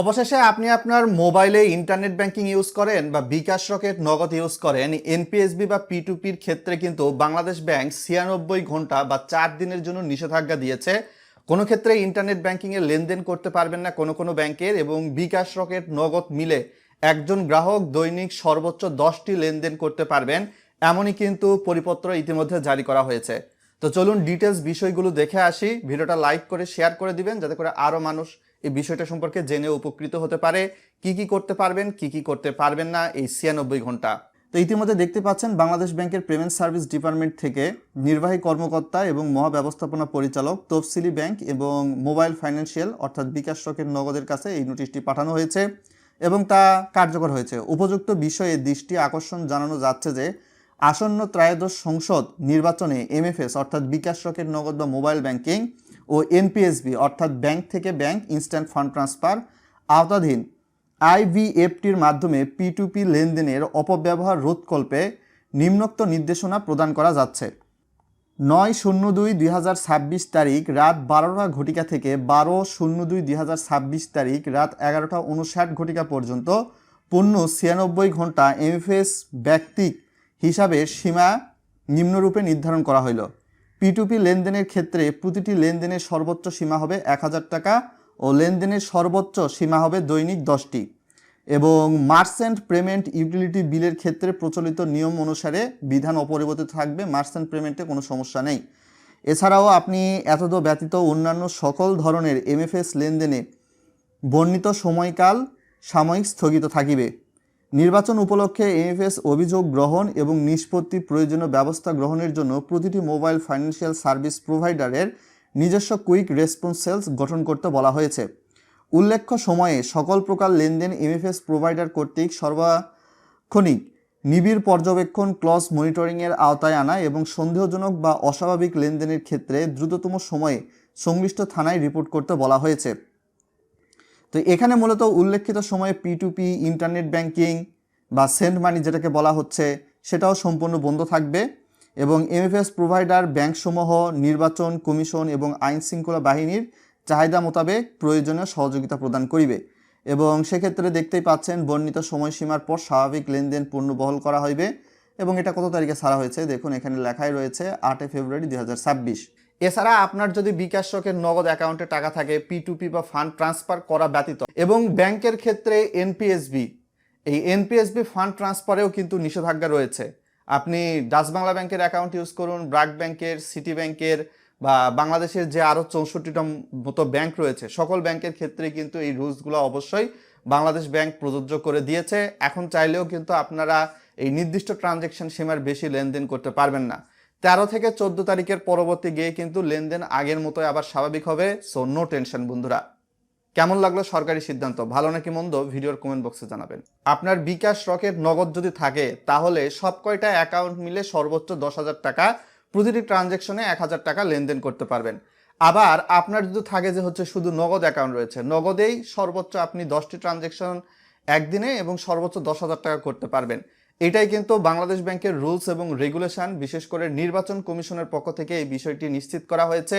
অবশেষে আপনি আপনার মোবাইলে ইন্টারনেট ব্যাংকিং ইউজ করেন বা বিকাশ রকেট নগদ ইউজ করেন, এনপিএসবি বা পিটুপির ক্ষেত্রে কিন্তু বাংলাদেশ ব্যাংক ছিয়ানব্বই ঘণ্টা বা চার দিনের জন্য নিষেধাজ্ঞা দিয়েছে। কোনো ক্ষেত্রে ইন্টারনেট ব্যাংকিংয়ে লেনদেন করতে পারবেন না কোনো কোনো ব্যাংকের এবং বিকাশ রকেট নগদ মিলে একজন গ্রাহক দৈনিক সর্বোচ্চ দশটি লেনদেন করতে পারবেন, এমনই কিন্তু পরিপত্র ইতিমধ্যে জারি করা হয়েছে। তো চলুন ডিটেলস বিষয়গুলো দেখে আসি। ভিডিওটা লাইক করে শেয়ার করে দিবেন যাতে করে আরও মানুষ এই বিষয়টা সম্পর্কে জেনে উপকৃত হতে পারে। কি কি করতে পারবেন, কি কি করতে পারবেন না, এই ছিয়ানব্বই ঘণ্টা। তো ইতিমধ্যে দেখতে পাচ্ছেন বাংলাদেশ ব্যাংকের পেমেন্ট সার্ভিস ডিপার্টমেন্ট থেকে নির্বাহী কর্মকর্তা এবং মহাব্যবস্থাপনা পরিচালক তফসিলি ব্যাংক এবং মোবাইল ফাইন্যান্সিয়াল অর্থাৎ বিকাশ রকের নগদের কাছে এই নোটিশটি পাঠানো হয়েছে এবং তা কার্যকর হয়েছে। উপযুক্ত বিষয়ে দৃষ্টি আকর্ষণ জানানো যাচ্ছে যে আসন্ন ত্রয়োদশ সংসদ নির্বাচনে এমএফএস অর্থাৎ বিকাশ রকেট নগদ বা মোবাইল ব্যাংকিং, ও এনপিএসবি অর্থাৎ ব্যাংক থেকে ব্যাংক ইনস্ট্যান্ট ফান্ড ট্রান্সফার, আওতাধীন আইভিএফটির মাধ্যমে পি টু পি লেনদেনের অপব্যবহার রোধকল্পে নিম্নোক্ত নির্দেশনা প্রদান করা যাচ্ছে। নয় শূন্য দুই দুই হাজার ছাব্বিশ তারিখ রাত বারোটা ঘটিকা থেকে বারো শূন্য দুই দুই হাজার ছাব্বিশ তারিখ রাত এগারোটা উনষাট ঘটিকা পর্যন্ত পূর্ণ ছিয়ানব্বই ঘণ্টা এমএফএস ব্যক্তিক হিসাবে সীমা নিম্নরূপে নির্ধারণ করা হইল। পিটুপি লেনদেনের ক্ষেত্রে প্রতিটি লেনদেনের সর্বোচ্চ সীমা হবে এক হাজার টাকা ও লেনদেনের সর্বোচ্চ সীমা হবে দৈনিক দশটি। এবং মার্চেন্ট পেমেন্ট ইউটিলিটি বিলের ক্ষেত্রে প্রচলিত নিয়ম অনুসারে বিধান অপরিবর্তিত থাকবে মার্চেন্ট পেমেন্টে কোনো সমস্যা নেই। এছাড়াও আপনি এতদ ব্যতীত অন্যান্য সকল ধরনের এমএফএস লেনদেনে বর্ণিত সময়কাল সাময়িক স্থগিত থাকিবে। নির্বাচন উপলক্ষে এমএফএস অভিযোগ গ্রহণ এবং নিষ্পত্তি প্রয়োজনীয় ব্যবস্থা গ্রহণের জন্য প্রতিটি মোবাইল ফাইন্যান্সিয়াল সার্ভিস প্রোভাইডারের নিজস্ব কুইক রেসপন্স সেলস গঠন করতে বলা হয়েছে। উল্লেখ্য সময়ে সকল প্রকার লেনদেন এমএফএস প্রোভাইডার কর্তৃক সর্বাক্ষণিক নিবিড় পর্যবেক্ষণ, ক্লস মনিটরিংয়ের আওতায় আনা এবং সন্দেহজনক বা অস্বাভাবিক লেনদেনের ক্ষেত্রে দ্রুততম সময়ে সংশ্লিষ্ট থানায় রিপোর্ট করতে বলা হয়েছে। তো এখানে মূলত উল্লেখিত সময়ে P to P internet banking বা সেন্ড মানি যেটাকে বলা হচ্ছে, সেটাও সম্পূর্ণ বন্ধ থাকবে এবং এমএফএস প্রোভাইডার ব্যাংকসমূহ নির্বাচন কমিশন এবং আইন শৃঙ্খলা বাহিনীর চাহিদা মোতাবেক প্রয়োজনীয় সহযোগিতা প্রদান করিবে। এবং সেক্ষেত্রে দেখতেই পাচ্ছেন, বর্ণিত সময়সীমার পর স্বাভাবিক লেনদেন পূর্ণবহল করা হইবে এবং এটা কত তারিখে ছাড়া হয়েছে? দেখুন, এখানে লেখাই রয়েছে আটই ফেব্রুয়ারি দু হাজার ছাব্বিশ। এছাড়া আপনার যদি বিকাশ রকের নগদ অ্যাকাউন্টে টাকা থাকে পি টু পি বা ফান্ড ট্রান্সফার করা ব্যতীত। এবং ব্যাংকের ক্ষেত্রে এনপিএসবি এই এনপিএসবি ফান্ড ট্রান্সফারেও কিন্তু নিষেধাজ্ঞা রয়েছে। আপনি ডাচ বাংলা ব্যাংকের অ্যাকাউন্ট ইউজ করুন, ব্রাক ব্যাংকের সিটি ব্যাংকের, বা বাংলাদেশের যে আরও চৌষট্টিটা মতো ব্যাংক রয়েছে, সকল ব্যাংকের ক্ষেত্রে কিন্তু এই রুলসগুলো অবশ্যই বাংলাদেশ ব্যাংক প্রযোজ্য করে দিয়েছে। এখন চাইলেও কিন্তু আপনারা এই নির্দিষ্ট ট্রানজ্যাকশন সীমার বেশি লেনদেন করতে পারবেন না। তেরো থেকে চোদ্দ তারিখের পরবর্তী গিয়ে কিন্তু লেনদেন আগের মতোই আবার স্বাভাবিক হবে। সো নো টেনশন বন্ধুরা। কেমন লাগল সরকারি সিদ্ধান্ত? ভালো নাকি মন্দ? ভিডিওর কমেন্ট বক্সে জানাবেন। আপনার বিকাশ রকেট নগদ যদি থাকে, তাহলে সব কয়টা অ্যাকাউন্ট মিলে সর্বোচ্চ দশ হাজার টাকা প্রতিটি ট্রানজ্যাকশনে এক হাজার টাকা লেনদেন করতে পারবেন। আবার আপনার যদি থাকে যে হচ্ছে শুধু নগদ অ্যাকাউন্ট রয়েছে, নগদেই সর্বোচ্চ আপনি দশটি ট্রানজ্যাকশন একদিনে এবং সর্বোচ্চ দশ হাজার টাকা করতে পারবেন। এটাই কিন্তু বাংলাদেশ ব্যাংকের রুলস এবং রেগুলেশন, বিশেষ করে নির্বাচন কমিশনের পক্ষ থেকে এই বিষয়টি নিশ্চিত করা হয়েছে।